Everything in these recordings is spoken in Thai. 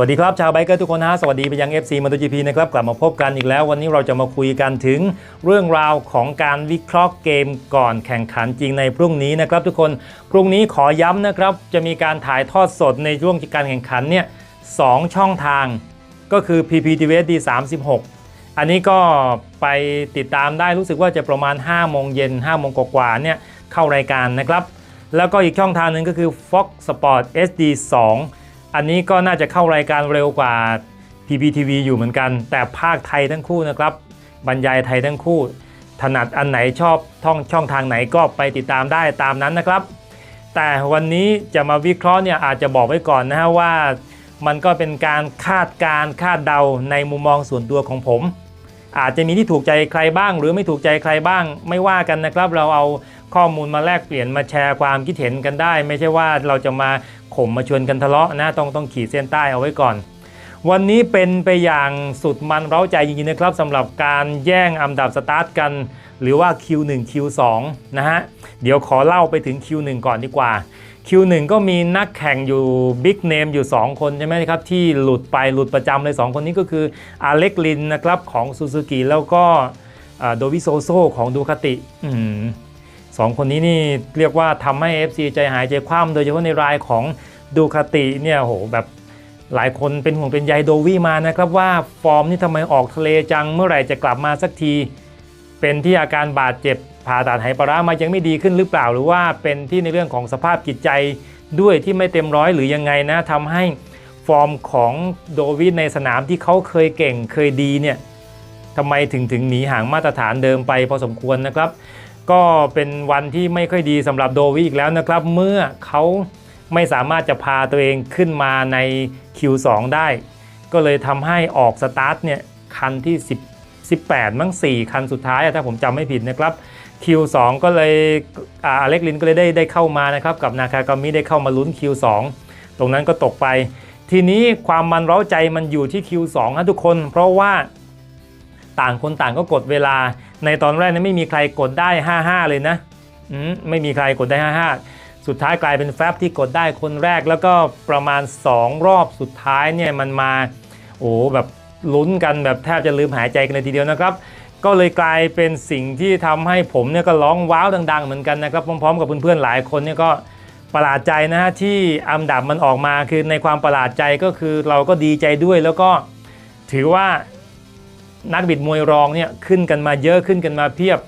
วัสดีครับ ชาวไบเกอร์ทุกคนนะฮะสวัสดีไปยัง FC มาตูจีพีนะครับ กลับมาพบกันอีกแล้ว วันนี้เราจะมาคุยกันถึงเรื่องราวของการวิเคราะห์เกมก่อนแข่งขันจริงในพรุ่งนี้นะครับ ทุกคนพรุ่งนี้ขอย้ำนะครับ จะมีการถ่ายทอดสดในช่วงการแข่งขันเนี่ยสองช่องทาง ก็คือ PPTV D 36อันนี้ก็ไปติดตามได้รู้สึกว่าจะประมาณ5โมงเย็น5โมงกว่าเนี่ยเข้ารายการนะครับแล้วก็อีกช่องทางหนึ่งก็คือ Fox Sport SD 2 อันนี้ก็น่าจะเข้ารายการเร็วกว่า PPTV อยู่เหมือนกัน แต่ภาคไทยทั้งคู่นะครับ บรรยายไทยทั้งคู่ ถนัดอันไหนชอบท่องช่องทางไหนก็ไปติดตามได้ตามนั้นนะครับ แต่วันนี้จะมาวิเคราะห์เนี่ยอาจจะบอกไว้ก่อนนะฮะว่า มันก็เป็นการคาดการคาดเดาในมุมมองส่วนตัวของผม อาจจะมีที่ถูกใจใครบ้าง หรือไม่ถูกใจใครบ้าง ไม่ว่ากันนะครับ เราเอาข้อมูลมาแลกเปลี่ยนมาแชร์ความคิดเห็นกันได้ ไม่ใช่ว่าเราจะมา ข่มมาชวนกันทะเลาะนะต้องต้องขีดเส้นใต้เอาไว้ก่อน วันนี้เป็นไปอย่างสุดมันเร้าใจจริงๆนะครับสำหรับการแย่งอันดับสตาร์ทกัน หรือว่า Q1 Q2 นะฮะเดี๋ยวขอเล่าไปถึง Q1 ก่อนดีกว่า Q1 ก็มีนักแข่งอยู่บิ๊กเนมอยู่ 2 คนใช่ไหมครับ ที่หลุดไปหลุดประจำเลย 2 คนนี้ก็คืออเล็กลินนะครับของซูซูกิแล้วก็โดวิโซโซของดูคาติ สองคนนี้นี่เรียกว่าทำให้ FC ใจหายใจคว่ำโดยเฉพาะในรายของดูคาติเนี่ยโหแบบหลายคนเป็นห่วงเป็นใยโดวี่มานะครับว่าฟอร์มนี่ทำไมออกทะเลจังเมื่อไหร่จะกลับมาสักที เป็นที่อาการบาดเจ็บผ่าตัดไหปลาร้ามายังไม่ดีขึ้นหรือเปล่า หรือว่าเป็นที่ในเรื่องของสภาพจิตใจด้วยที่ไม่เต็มร้อยหรือยังไงนะทำให้ฟอร์มของโดวิดในสนามที่เขาเคยเก่งเคยดีเนี่ยทำไมถึงถึงหนีห่างมาตรฐานเดิมไปพอสมควรนะครับ ก็เป็นวันที่ไม่ค่อยดีสำหรับโดวิดอีกแล้วนะครับ เมื่อเขาไม่สามารถจะพาตัวเองขึ้นมาใน Q2 ได้ ก็เลยทำให้ออกสตาร์ทเนี่ยคันที่ 10 18 มั้ง 4 คันสุดท้ายถ้าผมจำไม่ผิดนะครับ Q2 ก็เลยอาเล็กลินก็เลยได้ได้เข้ามานะครับ กับนาคากามิได้เข้ามาลุ้น Q2 ตรงนั้นก็ตกไป ทีนี้ความมันเร้าใจมันอยู่ที่ Q2 นะทุกคน เพราะว่า ต่างคนต่างก็กดเวลา ในตอนแรกนี่ไม่มีใครกดได้ 55 เลยนะไม่มีใครกดได้ 55 สุดท้ายกลายเป็นแฟบที่กดได้คนแรก แล้วก็ประมาณ 2 รอบสุดท้ายเนี่ยมันมาโอ้แบบลุ้นกันแบบแทบจะลืมหายใจกันเลยทีเดียวนะครับ ก็เลยกลายเป็นสิ่งที่ทำให้ผมเนี่ยก็ร้องว้าวดัง ๆ เหมือนกันนะครับพร้อมๆ กับเพื่อนๆหลายคนเนี่ยก็ประหลาดใจนะฮะที่อันดับมันออกมาคือในความประหลาดใจก็คือเราก็ดีใจด้วยแล้วก็ถือว่า นักบิดมวยรองเนี่ยขึ้นกันมาเยอะขึ้นกันมาเพียบ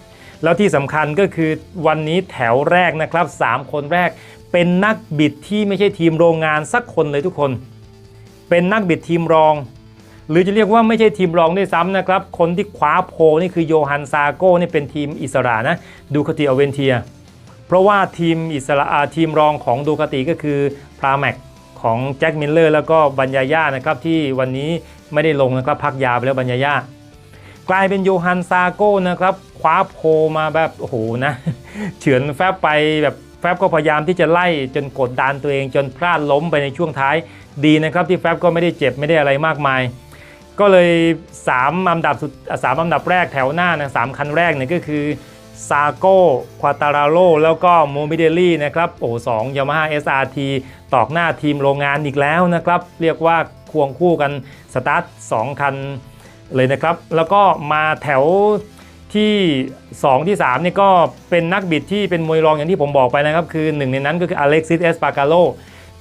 แล้วที่สำคัญก็คือวันนี้แถวแรกนะครับ 3 คนแรก เป็นนักบิดที่ไม่ใช่ทีมโรงงานสักคนเลยทุกคน เป็นนักบิดทีมรอง หรือจะเรียกว่าไม่ใช่ทีมรองด้วยซ้ำนะครับ คนที่คว้าโพนี่คือโยฮันซาโก้นี่เป็นทีมอิสระนะดูคาติอเวนเทีย เพราะว่าทีมอิสระอาทีมรองของดูคาติก็คือพราแม็กของแจ็คมิลเลอร์แล้วก็บัญญาย่านะครับที่วันนี้ไม่ได้ลงนะครับพักยาไปแล้วบัญญาย่า กลายเป็นโยฮันซาโก้นะครับคว้าโพมาแบบโอ้โหนะเฉือนแฟบไปแบบแฟบก็พยายามที่จะไล่จนกดดันตัวเองจนพลาดล้มไปในช่วงท้ายดีนะครับที่แฟบก็ไม่ได้เจ็บไม่ได้อะไรมากมาย ก็เลย3อันดับสุดสามอันดับแรกแถวหน้านะสามคันแรกเนี่ยก็คือซาโก้ควาตาราโลแล้วก็โมบิเดลี่นะครับโอ้สองยามาฮ่าเอสอาร์ทีตอกหน้าทีมโรงงานอีกแล้วนะครับ เรียกว่าควงคู่กันสตาร์ท2คัน เลยนะครับ แล้วก็มาแถวที่ 2 ที่3นี่ก็เป็นนักบิดที่เป็นมวยรองอย่างที่ผมบอกไปนะครับ คือหนึ่งในนั้นก็คืออเล็กซิสเอสปา a ารโล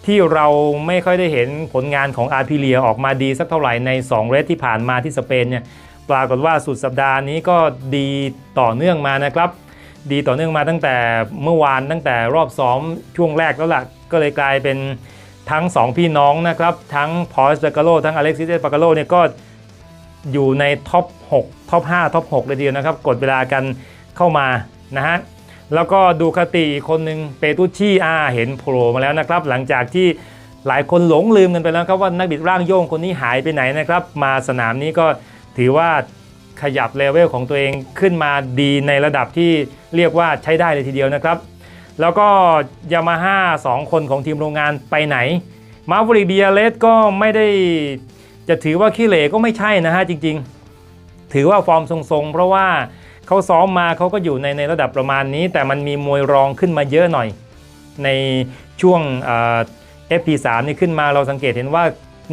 ที่เราไม่ค่อยได้เห็นผลงานของอาร์พิเลียออกมาดีสักเท่าไหร่ใน 2 เรสที่ผ่านมาที่สเปนเนี่ยปรากฏว่าสุดสัปดาห์นี้ก็ดีต่อเนื่องมานะครับ ดีต่อเนื่องมาตั้งแต่เมื่อวานตั้งแต่รอบซ้อมช่วงแรกแล้วล่ะ ก็เลยกลายเป็นทั้ง 2 พี่น้องนะครับ ทั้งพอสเปการโลทั้งอเล็กซิสเอสปา a ารโลเนี่ยก็ อยู่ในท็อป6ท็อป5ท็อป6เลยทีเดียวนะครับ กดเวลากันเข้ามานะฮะแล้วก็ดูคติอีกคนหนึ่งเปตุชี่อาเห็นโผล่มาแล้วนะครับ หลังจากที่หลายคนหลงลืมกันไปแล้วครับว่านักบิดร่างโย่งคนนี้หายไปไหนนะครับ มาสนามนี้ก็ถือว่าขยับเลเวลของตัวเองขึ้นมาดีในระดับที่เรียกว่าใช้ได้เลยทีเดียวนะครับ แล้วก็ยามาฮ่าสองคนของทีมโรงงานไปไหน มาฟริกเดียเลสก็ไม่ได้ จะถือว่าขี้เหร่ก็ไม่ใช่นะฮะจริงๆ ถือว่าฟอร์มทรงๆ เพราะว่าเขาซ้อมมาเขาก็อยู่ในในระดับประมาณนี้ แต่มันมีมวยรองขึ้นมาเยอะหน่อย ในช่วง FP3 นี่ขึ้นมาเราสังเกตเห็นว่า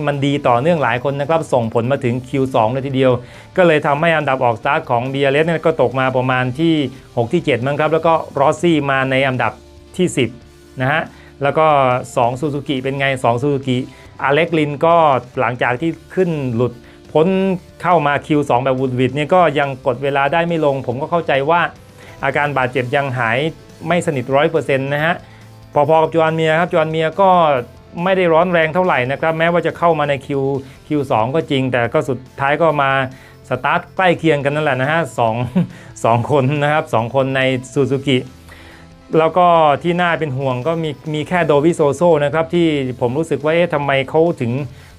มันดีต่อเนื่องหลายคนนะครับ ส่งผลมาถึง Q2 เลยทีเดียว ก็เลยทำให้อันดับออกสตาร์ทของ b บ l s เนี่ยก็ตกมาประมาณที่ 6 ที่ 7 มั้งครับ แล้วก็รอสซี่มาในอันดับที่ 10 นะฮะ แล้วก็2ซูซูกิเป็นไง2ซูซูกิ อเล็กลินก็หลังจากที่ขึ้นหลุดพ้นเข้ามา Q2 แบบวูดวิดเนี่ยก็ยังกดเวลาได้ไม่ลง ผมก็เข้าใจว่าอาการบาดเจ็บยังหายไม่สนิทร้อยเปอร์เซ็นต์นะฮะ พอๆกับจวนเมียครับจวนเมียก็ไม่ได้ร้อนแรงเท่าไหร่นะครับ แม้ว่าจะเข้ามาใน Q Q2 ก็จริง แต่ก็สุดท้ายก็มาสตาร์ทใกล้เคียงกันนั่นแหละนะฮะสองสองคนนะครับสองคนในซูซูกิ แล้วก็ที่น่าเป็นห่วงก็มีมีแค่โดวิโซโซนะครับที่ผมรู้สึกว่าเอ๊ะทำไมเขาถึง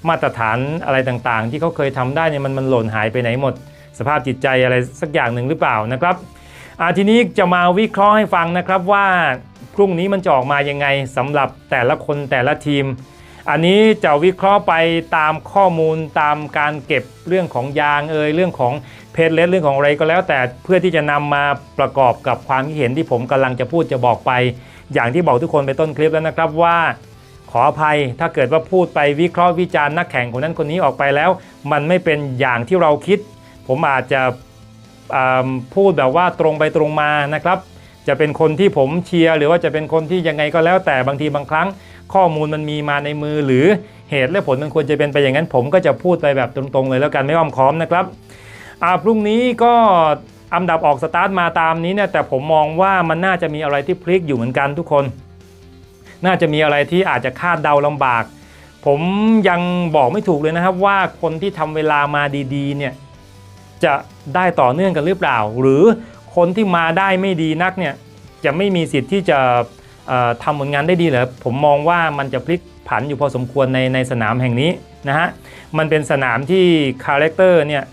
มาตรฐานอะไรต่างๆ ที่เขาเคยทำได้เนี่ยมันมันหล่นหายไปไหนหมด สภาพจิตใจอะไรสักอย่างหนึ่งหรือเปล่านะครับอาทีนี้จะมาวิเคราะห์ให้ฟังนะครับว่าพรุ่งนี้มันจะออกมายังไงสำหรับแต่ละคนแต่ละทีม อันนี้จะวิเคราะห์ไปตามข้อมูลตามการเก็บเรื่องของยางเอยเรื่องของเพจเลสเรื่องของอะไรก็แล้ว แต่เพื่อที่จะนำมาประกอบกับความคิดเห็นที่ผมกำลังจะพูดจะบอกไป อย่างที่บอกทุกคนไปต้นคลิปแล้วนะครับว่าขออภัยถ้าเกิดว่าพูดไปวิเคราะห์วิจารณ์นักแข่งคนนั้นคนนี้ออกไปแล้ว มันไม่เป็นอย่างที่เราคิด ผมอาจจะพูดแบบว่าตรงไปตรงมานะครับ จะเป็นคนที่ผมเชียร์หรือว่าจะเป็นคนที่ยังไงก็แล้วแต่บางทีบางครั้ง ข้อมูลมันมีมาในมือ หรือเหตุและผลมันควรจะเป็นไปอย่างนั้น ผมก็จะพูดไปแบบตรงๆ เลยแล้วกันไม่อ้อมค้อมนะครับอ่าพรุ่งนี้ก็อันดับออกสตาร์ทมาตามนี้เนี่ยแต่ผมมองว่ามันน่าจะมีอะไรที่พลิกอยู่เหมือนกันทุกคน น่าจะมีอะไรที่อาจจะคาดเดาลำบาก ผมยังบอกไม่ถูกเลยนะครับว่าคนที่ทำเวลามาดีๆเนี่ยจะได้ต่อเนื่องกันหรือเปล่า หรือคนที่มาได้ไม่ดีนักเนี่ยจะไม่มีสิทธิ์ที่จะ ทำผลงานได้ดีเหรอผมมองว่ามันจะพลิกผันอยู่พอสมควรในในสนามแห่งนี้นะฮะมันเป็นสนามที่คาแรคเตอร์เนี่ย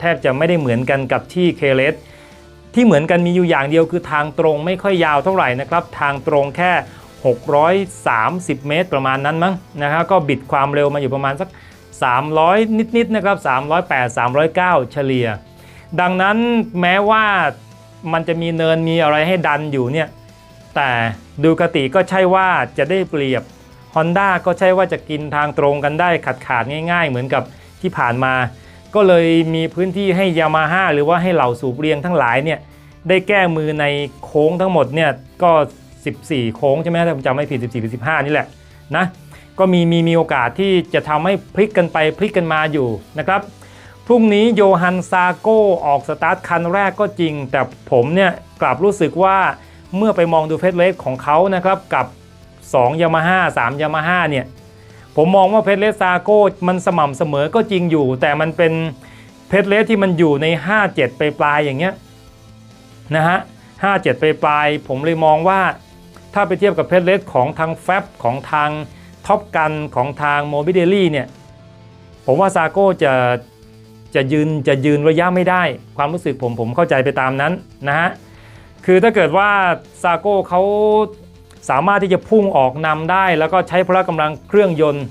แทบจะไม่ได้เหมือนกันกับที่เคเลสที่เหมือนกันมีอยู่อย่างเดียวคือทางตรงไม่ค่อยยาวเท่าไหร่นะครับ ทางตรงแค่ 630 เมตรประมาณนั้นมั้งนะครับก็บิดความเร็วมาอยู่ประมาณสัก 300 นิดๆนะครับ 308 309 เฉลี่ย ดังนั้นแม้ว่ามันจะมีเนินมีอะไรให้ดันอยู่เนี่ย แต่ดูกติก็ใช่ว่าจะได้เปรียบ Honda ก็ใช่ว่าจะกินทางตรงกันได้ขาดขาดง่าย ๆ เหมือนกับที่ผ่านมา ก็เลยมีพื้นที่ให้ยามาฮ่าหรือว่าให้เหล่าสูบเรียงทั้งหลายเนี่ยได้แก้มือในโค้งทั้งหมดเนี่ยก็ 14 โค้งใช่ไหมถ้าผมจำไม่ผิด 14หรือ15 นี่แหละนะก็มีมีมีโอกาสที่จะทำให้พลิกกันไปพลิกกันมาอยู่นะครับพรุ่งนี้โยฮันซาโกออกสตาร์ทคันแรกก็จริง แต่ผมเนี่ยกลับรู้สึกว่า เมื่อไปมองดูเฟสเลสของเขานะครับกับ2ยามาฮ่า3ยามาฮ่าเนี่ยผมมองว่าเพชรเลสซาโก้มันสม่ำเสมอก็จริงอยู่ แต่มันเป็นเพชรเลสที่มันอยู่ใน 57 ไปปลายอย่างเงี้ยนะฮะ57ไปปลาย ผมเลยมองว่า ถ้าไปเทียบกับเพชรเลสของทางแฟบของทางท็อปกันของทางโมบิเดลี่เนี่ยผมว่าซาโก้จะจะยืนจะยืนระยะไม่ได้ ความรู้สึกผมผมเข้าใจไปตามนั้นนะฮะ คือถ้าเกิดว่าซาโก้เขาสามารถที่จะพุ่งออกนำได้ แล้วก็ใช้พละกำลังเครื่องยนต์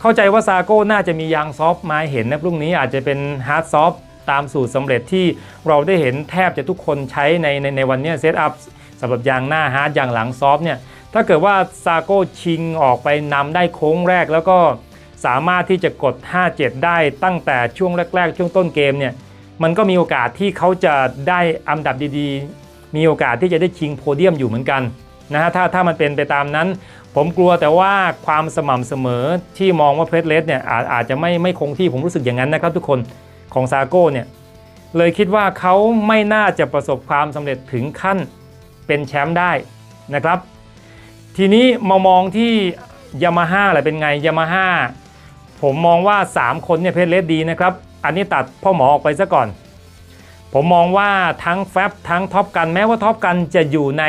เข้าใจว่าซาโก้น่าจะมียางซอฟต์มาเห็นนะพรุ่งนี้อาจจะเป็นฮาร์ดซอฟต์ตามสูตรสำเร็จที่เราได้เห็นแทบจะทุกคนใช้ในในในวันนี้เซตอัพสำหรับยางหน้าฮาร์ดยางหลังซอฟต์เนี่ยถ้าเกิดว่าซาโก้ชิงออกไปนำได้โค้งแรก แล้วก็สามารถที่จะกด 5-7 ได้ตั้งแต่ช่วงแรก ๆ ช่วงต้นเกมเนี่ยมันก็มีโอกาสที่เขาจะได้อันดับดีๆ มีโอกาสที่จะได้ชิงโพเดียมอยู่เหมือนกันนะฮะถ้าถ้ามันเป็นไปตามนั้น ผมกลัวแต่ว่าความสม่ำเสมอที่มองว่าเพรสเลสเนี่ยอาจอาจจะไม่ไม่คงที่ผมรู้สึกอย่างนั้นนะครับทุกคนของซาโก้เนี่ยเลยคิดว่าเขาไม่น่าจะประสบความสำเร็จถึงขั้นเป็นแชมป์ได้นะครับ ทีนี้มามองที่ยามาฮ่าอะไรเป็นไงยามาฮ่าผมมองว่า 3 คนเนี่ยเพชรเลสดีนะครับ อันนี้ตัดพ่อหมอออกไปซะก่อน ผมมองว่าทั้งแฟบทั้งท็อปกันแม้ว่าท็อปกันจะอยู่ใน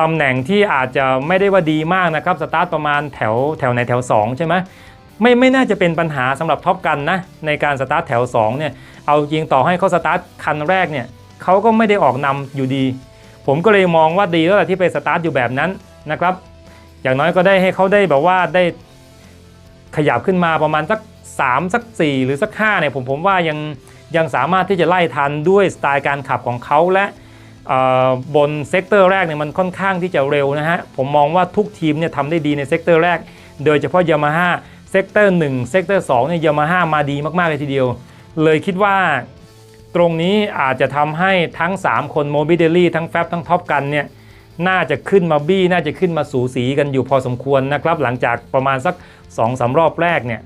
ตำแหน่งที่อาจจะไม่ได้ว่าดีมากนะครับสตาร์ทประมาณแถวแถวในแถว 2 ใช่ไหมไม่ไม่น่าจะเป็นปัญหาสำหรับท็อปกันนะในการสตาร์ทแถว2เนี่ยเอาจริงต่อให้เขาสตาร์ทคันแรกเนี่ยเขาก็ไม่ได้ออกนำอยู่ดี ผมก็เลยมองว่าดีแล้วแหละที่ไปสตาร์ทอยู่แบบนั้นนะครับ อย่างน้อยก็ได้ให้เขาได้แบบว่าได้ขยับขึ้นมาประมาณสัก3สัก4หรือสัก5เนี่ยผมผมว่ายัง ยังสามารถที่จะไล่ทันด้วยสไตล์การขับของเขาและบนเซกเตอร์แรกเนี่ยมันค่อนข้างที่จะเร็วนะฮะ ผมมองว่าทุกทีมเนี่ยทำได้ดีในเซกเตอร์แรก โดยเฉพาะยามาฮ่าเซกเตอร์1เซกเตอร์2เนี่ยยามาฮ่ามาดีมาก ๆ เลยทีเดียว เลยคิดว่าตรงนี้อาจจะทำให้ทั้ง 3 คนโมบิเดลี่ทั้งแฟบทั้งท็อปกันเนี่ยน่าจะขึ้นมาบี้ น่าจะขึ้นมาสูสีกันอยู่พอสมควรนะครับ หลังจากประมาณสัก2-3สรอบแรกเนี่ย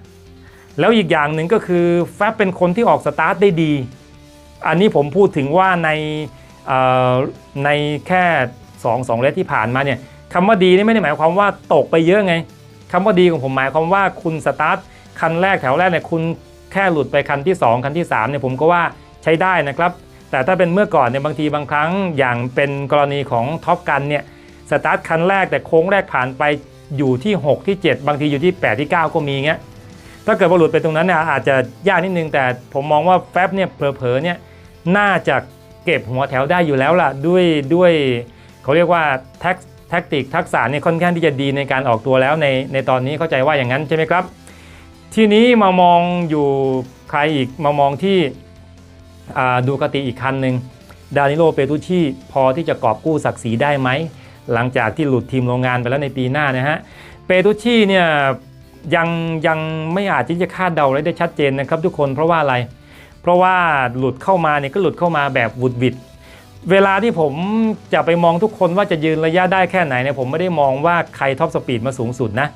แล้วอีกอย่างหนึ่งก็คือแฟบเป็นคนที่ออกสตาร์ทได้ดี อันนี้ผมพูดถึงว่าในในแค่2 2เลสที่ผ่านมาเนี่ยคำว่าดีนี่ไม่ได้หมายความว่าตกไปเยอะไงคำว่าดีของผมหมายความว่าคุณสตาร์ทคันแรกแถวแรกเนี่ยคุณแค่หลุดไปคันที่ 2 คันที่3เนี่ยผมก็ว่าใช้ได้นะครับ แต่ถ้าเป็นเมื่อก่อนเนี่ยบางทีบางครั้งอย่างเป็นกรณีของท็อปกันเนี่ยสตาร์ทคันแรกแต่โค้งแรกผ่านไปอยู่ที่ 6 ที่ 7 บางทีอยู่ที่ 8 ที่ 9 ก็มีเงี้ย ถ้าเกิดว่าหลุดไปตรงนั้นเนี่ยอาจจะยากนิดนึง แต่ผมมองว่าแฟบเนี่ยเผลอๆเนี่ยน่าจะเก็บหัวแถวได้อยู่แล้วล่ะด้วยด้วยเขาเรียกว่าแท็กแท็กติกทักษะเนี่ยค่อนข้างที่จะดีในการออกตัวแล้วในในตอนนี้เข้าใจว่าอย่างนั้นใช่ไหมครับ ทีนี้มามองอยู่ใครอีกมามองที่ดูกติอีกคันหนึ่งดานิโลเปตุชีพอที่จะกอบกู้ศักดิ์ศรีได้ไหม หลังจากที่หลุดทีมโรงงานไปแล้วในปีหน้านะฮะเปตุชีเนี่ย ยังยังไม่อาจที่จะคาดเดาอะไรได้ชัดเจนนะครับ ทุกคนเพราะว่าอะไร เพราะว่าหลุดเข้ามาเนี่ยก็หลุดเข้ามาแบบวุดวิดเวลาที่ผมจะไปมองทุกคนว่าจะยืนระยะได้แค่ไหนเนี่ยผมไม่ได้มองว่าใครท็อปสปีดมาสูงสุดนะ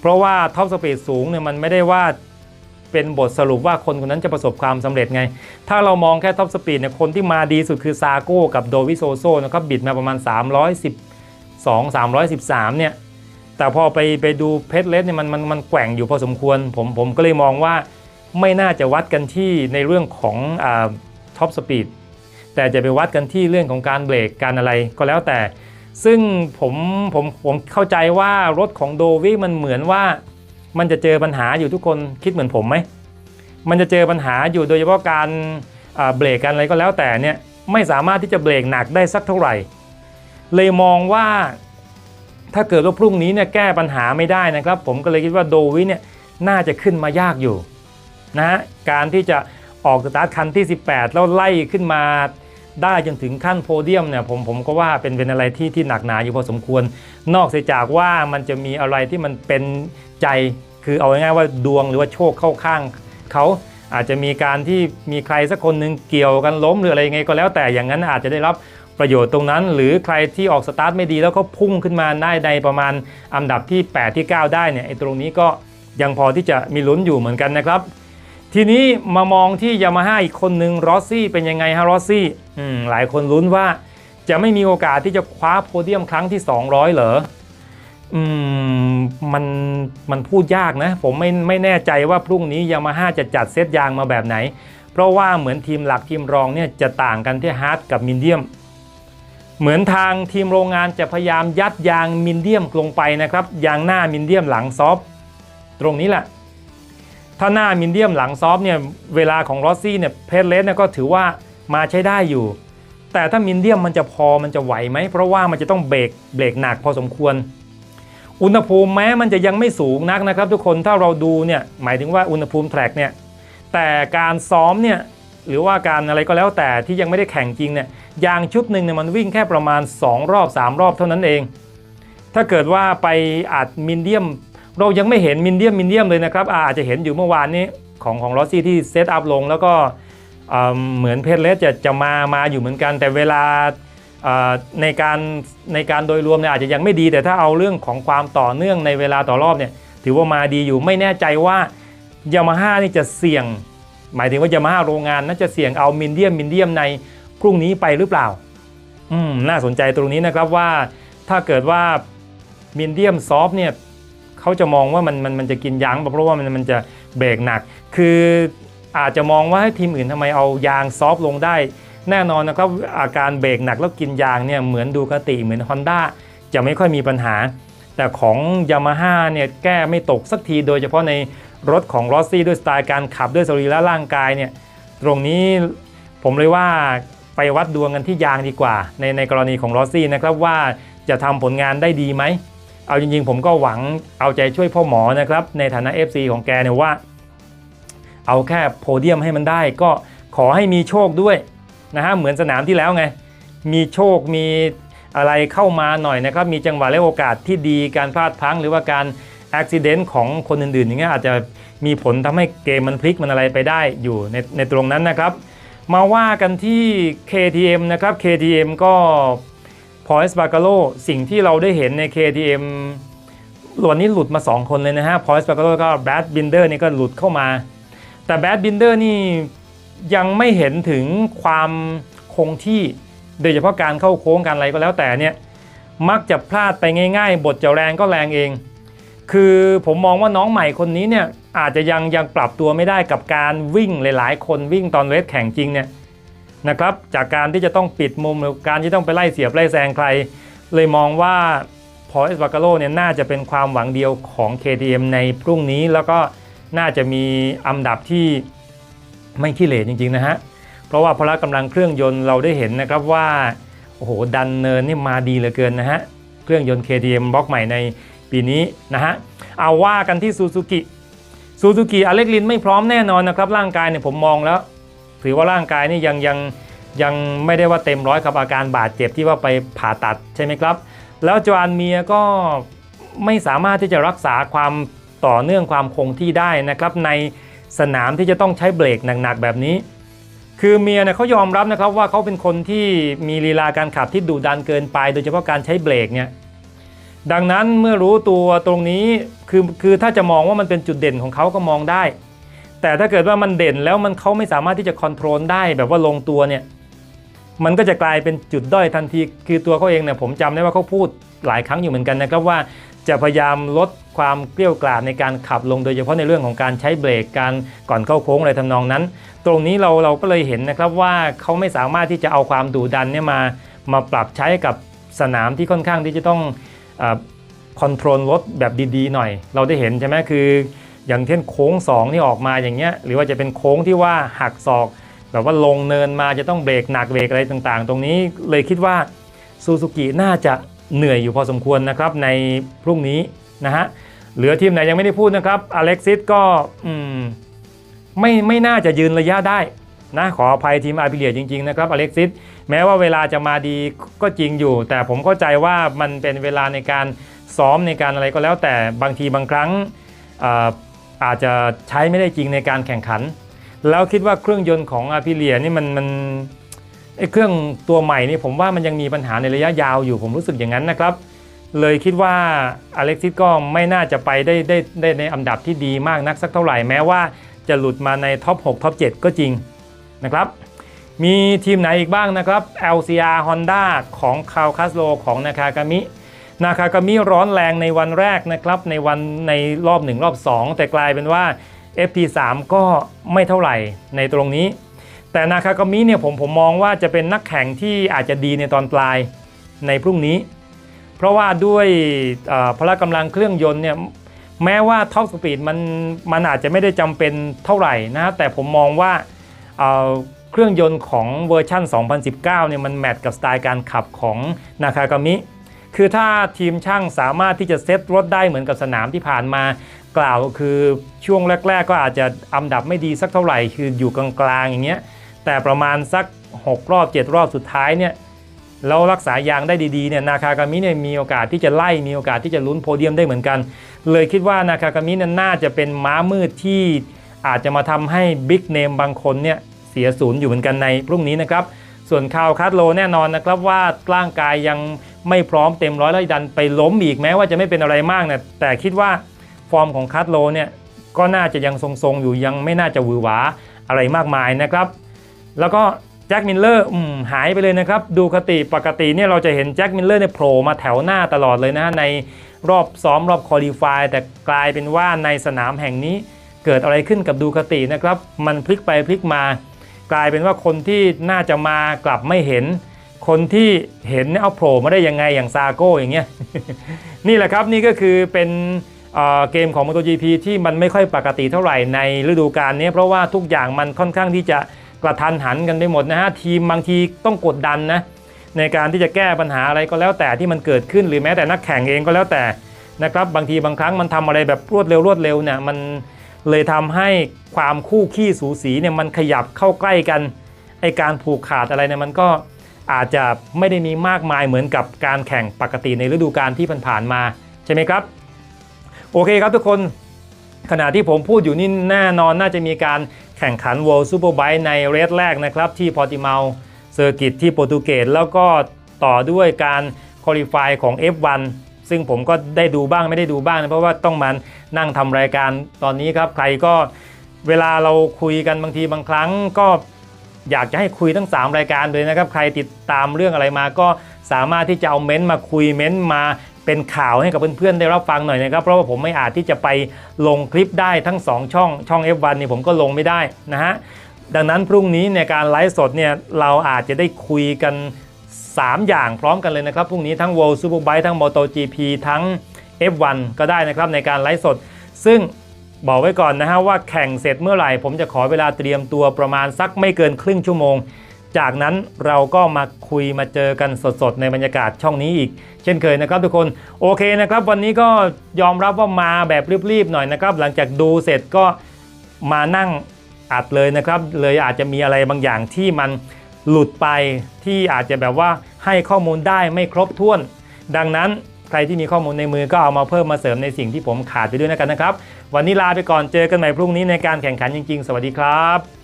เพราะว่าท็อปสปีดสูงเนี่ยมันไม่ได้ว่าเป็นบทสรุปว่าคนคนนั้นจะประสบความสำเร็จไง ถ้าเรามองแค่ท็อปสปีดเนี่ยคนที่มาดีสุดคือซาโก้กับโดวิโซโซนะครับบิดมาประมาณ 312 313 เนี่ย แต่พอไปไปดูเพชรเลสเนี่ยมันมันมันแกว่งอยู่พอสมควร ผมผมก็เลยมองว่าไม่น่าจะวัดกันที่ในเรื่องของท็อปสปีดแต่จะไปวัดกันที่เรื่องของการเบรกการอะไรก็แล้วแต่ ซึ่งผมผมผมเข้าใจว่ารถของโดวิมันเหมือนว่า มันจะเจอปัญหาอยู่ทุกคนคิดเหมือนผมไหมมันจะเจอปัญหาอยู่โดยเฉพาะการเบรกกันอะไรก็แล้วแต่เนี่ยไม่สามารถที่จะเบรกหนักได้สักเท่าไหร่ เลยมองว่า ถ้าเกิดว่าพรุ่งนี้เนี่ยแก้ปัญหาไม่ได้นะครับ ผมก็เลยคิดว่าโดวิเนี่ยน่าจะขึ้นมายากอยู่นะฮะการที่จะออกสตาร์ทคันที่ 18 แล้วไล่ขึ้นมาได้จนถึงขั้นโพเดียมเนี่ยผมผมก็ว่าเป็นเป็นอะไรที่ที่หนักหนาอยู่พอสมควร นอกเสียจากว่ามันจะมีอะไรที่มันเป็นใจคือเอาง่ายๆว่าดวงหรือว่าโชคเข้าข้างเขาอาจจะมีการที่มีใครสักคนหนึ่งเกี่ยวกันล้มหรืออะไรยังไงก็แล้วแต่อย่างนั้นอาจจะได้รับ ประโยชน์ตรงนั้น หรือใครที่ออกสตาร์ทไม่ดีแล้วก็พุ่งขึ้นมาได้ในประมาณอันดับที่ 8 ที่ 9 ได้เนี่ยไอ้ตรงนี้ก็ยังพอที่จะมีลุ้นอยู่เหมือนกันนะครับ ทีนี้มามองที่ยามาฮ่าอีกคนหนึ่งรอสซี่เป็นยังไงฮะรอสซี่หลายคนลุ้นว่าจะไม่มีโอกาสที่จะคว้าโพเดียมครั้งที่ 200 เหรออืมมันมันพูดยากนะ ผมไม่ไม่แน่ใจว่าพรุ่งนี้ยามาฮ่าจะจัดเซตยางมาแบบไหน เพราะว่าเหมือนทีมหลักทีมรองเนี่ยจะต่างกันที่ฮาร์ดกับมินเดียม เหมือนทางทีมโรงงานจะพยายามยัดยางมินเดียมลงไปนะครับ ยางหน้ามินเดียมหลังซอฟตรงนี้แหละ ถ้าหน้ามินเดียมหลังซอฟเนี่ยเวลาของรอสซี่เนี่ยเพเลสเนี่ยก็ถือว่ามาใช้ได้อยู่ แต่ถ้ามินเดียมมันจะพอมันจะไหวไหม เพราะว่ามันจะต้องเบรกเบรกหนักพอสมควร อุณหภูมิแม้มันจะยังไม่สูงนักนะครับ ทุกคนถ้าเราดูเนี่ยหมายถึงว่าอุณหภูมิแทร็กเนี่ยแต่การซ้อมเนี่ย หรือว่าการอะไรก็แล้วแต่ที่ยังไม่ได้แข่งจริงเนี่ยยางชุดหนึ่งเนี่ยมันวิ่งแค่ประมาณ 2 รอบ 3 รอบเท่านั้นเอง ถ้าเกิดว่าไปอัดมินเดียม เรายังไม่เห็นมินเดียมมินเดียมเลยนะครับอาจจะเห็นอยู่เมื่อวานนี้ของของลอซี่ที่เซตอัพลงแล้วก็เหมือนเพจเลสจะจะมามาอยู่เหมือนกัน แต่เวลาในการในการโดยรวมเนี่ยอาจจะยังไม่ดี แต่ถ้าเอาเรื่องของความต่อเนื่องในเวลาต่อรอบเนี่ยถือว่ามาดีอยู่ไม่แน่ใจว่ายามาฮ่านี่จะเสี่ยง หมายถึงว่ายามาฮ่าโรงงานน่าจะเสี่ยงเอามินเดียมมินเดียมในพรุ่งนี้ไปหรือเปล่า อืมน่าสนใจตรงนี้นะครับว่าถ้าเกิดว่ามินเดียมซอฟเนี่ยเขาจะมองว่ามันมันมันจะกินยางเพราะว่ามันมันจะเบรกหนัก คืออาจจะมองว่าให้ทีมอื่นทำไมเอายางซอฟลงได้ แน่นอนนะครับอาการเบรกหนักแล้วกินยางเนี่ยเหมือนดูคติเหมือน Honda จะไม่ค่อยมีปัญหา แต่ของ Yamaha เนี่ยแก้ไม่ตกสักทีโดยเฉพาะใน รถของ Rossi ด้วยสไตล์การขับด้วยสรีระร่างกายเนี่ยตรงนี้ผมเลยว่าไปวัดดวงกันที่ยางดีกว่า ในในกรณีของ Rossi นะครับว่าจะทำผลงานได้ดีไหม เอาจริงๆ ผมก็หวังเอาใจช่วยพ่อหมอนะครับ ในฐานะ FC ของแกเนี่ยว่า เอาแค่โพเดียมให้มันได้ ก็ขอให้มีโชคด้วยนะฮะเหมือนสนามที่แล้วไง มีโชคมีอะไรเข้ามาหน่อยนะครับ มีจังหวะและโอกาสที่ดีการพลาดพังหรือว่าการ อุบิเหตุของคนอื่นๆอย่างเงี้ยอาจจะมีผลทำให้เกมมันพลิกมันอะไรไปได้อยู่ในในตรงนั้นนะครับ มาว่ากันที่ KTM นะครับ KTM ก็พอสบา a าโลสิ่งที่เราได้เห็นใน KTM วันนี้หลุดมา 2 คนเลยนะฮะพอสบา a าโลก็แบดบินเดอร์นี่ก็หลุดเข้ามา แต่แบดบินเดอร์นี่ยังไม่เห็นถึงความคงที่โดยเฉพาะการเข้าโค้งการอะไรก็แล้วแต่เนี่ยมักจะพลาดไปง่าย ๆ บทจะแรงก็แรงเอง คือผมมองว่าน้องใหม่คนนี้เนี่ยอาจจะยังยังปรับตัวไม่ได้กับการวิ่งหลาย ๆ คนวิ่งตอนเรสแข่งจริงเนี่ยนะครับจากการที่จะต้องปิดมุมหรือการที่ต้องไปไล่เสียบไล่แซงใคร เลยมองว่าพอเอสบา a าโลเนี่ยน่าจะเป็นความหวังเดียวของ KTM ในพรุ่งนี้แล้วก็น่าจะมีอันดับที่ไม่ขี้เหร่จริง ๆ นะฮะ เพราะว่าพละกำลังเครื่องยนต์เราได้เห็นนะครับว่าโอ้โหดันเนินนี่มาดีเหลือเกินนะฮะ เครื่องยนต์ KTM บล็อกใหม่ใน ปีนี้นะฮะเอาว่ากันที่ซูซูกิซูซูกิอเล็กลินไม่พร้อมแน่นอนนะครับ ร่างกายเนี่ยผมมองแล้วถือว่าร่างกายนี่ยังยังยังไม่ได้ว่าเต็มร้อยกับอาการบาดเจ็บที่ว่าไปผ่าตัดใช่ไหมครับ แล้วจวานเมียก็ไม่สามารถที่จะรักษาความต่อเนื่องความคงที่ได้นะครับ ในสนามที่จะต้องใช้เบรกหนักๆแบบนี้ คือเมียเนี่ยเขายอมรับนะครับว่าเขาเป็นคนที่มีลีลาการขับที่ดุดันเกินไป โดยเฉพาะการใช้เบรกเนี่ย ดังนั้นเมื่อรู้ตัวตรงนี้คือคือถ้าจะมองว่ามันเป็นจุดเด่นของเขาก็มองได้ แต่ถ้าเกิดว่ามันเด่นแล้วมันเขาไม่สามารถที่จะคอนโทรลได้แบบว่าลงตัวเนี่ยมันก็จะกลายเป็นจุดด้อยทันที คือตัวเขาเองเนี่ยผมจำได้ว่าเขาพูดหลายครั้งอยู่เหมือนกันนะครับว่าจะพยายามลดความเกลี้ยวกล่อมในการขับลงโดยเฉพาะในเรื่องของการใช้เบรกการก่อนเข้าโค้งอะไรทำนองนั้น ตรงนี้เราเราก็เลยเห็นนะครับว่าเขาไม่สามารถที่จะเอาความดุดันเนี่ยมามาปรับใช้กับสนามที่ค่อนข้างที่จะต้อง คอนโทรลรถแบบดีๆหน่อย เราได้เห็นใช่ไหมคืออย่างเช่นโค้ง2ที่ออกมาอย่างเงี้ยหรือว่าจะเป็นโค้งที่ว่าหักศอก แบบว่าลงเนินมาจะต้องเบรกหนักเบรกอะไรต่างๆ ตรงนี้เลยคิดว่าซูซูกิน่าจะเหนื่อยอยู่พอสมควรนะครับในพรุ่งนี้นะฮะเหลือทีมไหนยังไม่ได้พูดนะครับอเล็กซิสก็ไม่ไม่น่าจะยืนระยะได้ นะขออภัยทีมอาร์พิเลียจริงๆนะครับอเล็กซิสแม้ว่าเวลาจะมาดีก็จริงอยู่ แต่ผมเข้าใจว่ามันเป็นเวลาในการซ้อมในการอะไรก็แล้วแต่บางทีบางครั้งอาอาจจะใช้ไม่ได้จริงในการแข่งขัน แล้วคิดว่าเครื่องยนต์ของอาร์พิเลียนี่มันมันไอเครื่องตัวใหม่นี่ผมว่ามันยังมีปัญหาในระยะยาวอยู่ผมรู้สึกอย่างนั้นนะครับ เลยคิดว่าอเล็กซิสก็ไม่น่าจะไปได้ได้ได้ในอันดับที่ดีมากนักสักเท่าไหร่แม้ว่าจะหลุดมาในท็อป6ท็อป7ก็จริง นะครับ มีทีมไหนอีกบ้างนะครับ LCR Honda ของคาวคาสโลของนาคากามินาคากามิร้อนแรงในวันแรกนะครับในวันในรอบ 1 รอบ 2 แต่กลายเป็นว่า FP3 ก็ไม่เท่าไหร่ในตรงนี้ แต่นาคากามิเนี่ยผมผมมองว่าจะเป็นนักแข่งที่อาจจะดีในตอนปลายในพรุ่งนี้ เพราะว่าด้วยพละกำลังเครื่องยนต์เนี่ยแม้ว่าท็อปสปีดมันมันอาจจะไม่ได้จำเป็นเท่าไหร่นะแต่ผมมองว่า เครื่องยนต์ของเวอร์ชัน2019 เนี่ยมันแมทกับสไตล์การขับของนาคากามิ คือถ้าทีมช่างสามารถที่จะเซตรถได้เหมือนกับสนามที่ผ่านมากล่าวคือช่วงแรก ๆ ก็อาจจะอันดับไม่ดีสักเท่าไหร่ คืออยู่กลางๆอย่างเงี้ย แต่ประมาณสัก 6 รอบ 7 รอบสุดท้ายเนี่ยแล้วรักษายางได้ดีๆเนี่ยนาคากามิเนี่ยมีโอกาสที่จะไล่มีโอกาสที่จะลุ้นโพเดียมได้เหมือนกัน เลยคิดว่านาคากามินั้นน่าจะเป็นม้ามืดที่ อาจจะมาทำให้บิ๊กเนมบางคนเนี่ยเสียศูนย์อยู่เหมือนกันในพรุ่งนี้นะครับ ส่วนคาวคัตโลแน่นอนนะครับว่าร่างกายยังไม่พร้อมเต็มร้อยแล้วดันไปล้มอีกแม้ว่าจะไม่เป็นอะไรมากนะแต่คิดว่าฟอร์มของคัตโลเนี่ยก็น่าจะยังทรงๆอยู่ยังไม่น่าจะหวือหวาอะไรมากมายนะครับ แล้วก็แจ็คมิลเลอร์หายไปเลยนะครับ ดูคติปกติเนี่ยเราจะเห็นแจ็คมิลเลอร์เนี่ยโผล่มาแถวหน้าตลอดเลยนะในรอบซ้อมรอบคอลี่ฟายแต่กลายเป็นว่าในสนามแห่งนี้ เกิดอะไรขึ้นกับดูคตินะครับ มันพลิกไปพลิกมา กลายเป็นว่าคนที่น่าจะมากลับไม่เห็น คนที่เห็นเอาโผล่มาได้ยังไงอย่างซาโก้อย่างเงี้ยนี่แหละครับนี่ก็คือเป็นเกมของ MotoGP ที่มันไม่ค่อยปกติเท่าไหร่ในฤดูกาลนี้ เพราะว่าทุกอย่างมันค่อนข้างที่จะกระทันหันกันไปหมดนะฮะทีมบางทีต้องกดดันนะในการที่จะแก้ปัญหาอะไรก็แล้วแต่ที่มันเกิดขึ้นหรือแม้แต่นักแข่งเองก็แล้วแต่นะครับบางทีบางครั้งมันทำอะไรแบบรวดเร็วรวดเร็วเนี่ยมัน เลยทำให้ความคู่ขี้สูสีเนี่ยมันขยับเข้าใกล้กันไอการผูกขาดอะไรเนี่ยมันก็อาจจะไม่ได้มีมากมายเหมือนกับการแข่งปกติในฤดูกาลที่ผ่านๆมาใช่ไหมครับ โอเคครับทุกคนขณะที่ผมพูดอยู่นี่แน่นอนน่าจะมีการแข่งขัน World Superbike ในเรสแรกนะครับ ที่พอติเมาเซอร์กิตที่โปรตุเกสแล้วก็ต่อด้วยการคุริฟายของ F1 ซึ่งผมก็ได้ดูบ้างไม่ได้ดูบ้างนะเพราะว่าต้องมานั่งทำรายการตอนนี้ครับ ใครก็เวลาเราคุยกันบางทีบางครั้งก็อยากจะให้คุยทั้ง 3 รายการเลยนะครับ ใครติดตามเรื่องอะไรมาก็สามารถที่จะเอาเม้นต์มาคุยเม้นต์มาเป็นข่าวให้กับเพื่อนๆได้รับฟังหน่อยนะครับ เพราะว่าผมไม่อาจที่จะไปลงคลิปได้ทั้ง 2 ช่องช่อง F1 นี่ผมก็ลงไม่ได้นะฮะดังนั้นพรุ่งนี้ในการไลฟ์สดเนี่ยเราอาจจะได้คุยกัน 3 อย่างพร้อมกันเลยนะครับพรุ่งนี้ทั้ง World Superbike ทั้ง MotoGP ทั้ง F1 ก็ได้นะครับในการไลฟ์สด ซึ่งบอกไว้ก่อนนะฮะว่าแข่งเสร็จเมื่อไหร่ ผมจะขอเวลาเตรียมตัวประมาณสักไม่เกินครึ่งชั่วโมง จากนั้นเราก็มาคุยมาเจอกันสดๆ ในบรรยากาศช่องนี้อีก เช่นเคยนะครับทุกคนโอเคนะครับ วันนี้ก็ยอมรับว่ามาแบบรีบๆหน่อยนะครับ หลังจากดูเสร็จก็มานั่งอัดเลยนะครับ เลยอาจจะมีอะไรบางอย่างที่มัน หลุดไปที่อาจจะแบบว่าให้ข้อมูลได้ไม่ครบถ้วน ดังนั้นใครที่มีข้อมูลในมือก็เอามาเพิ่มมาเสริมในสิ่งที่ผมขาดไปด้วยนะกันนะครับ วันนี้ลาไปก่อนเจอกันใหม่พรุ่งนี้ในการแข่งขันจริง ๆ สวัสดีครับ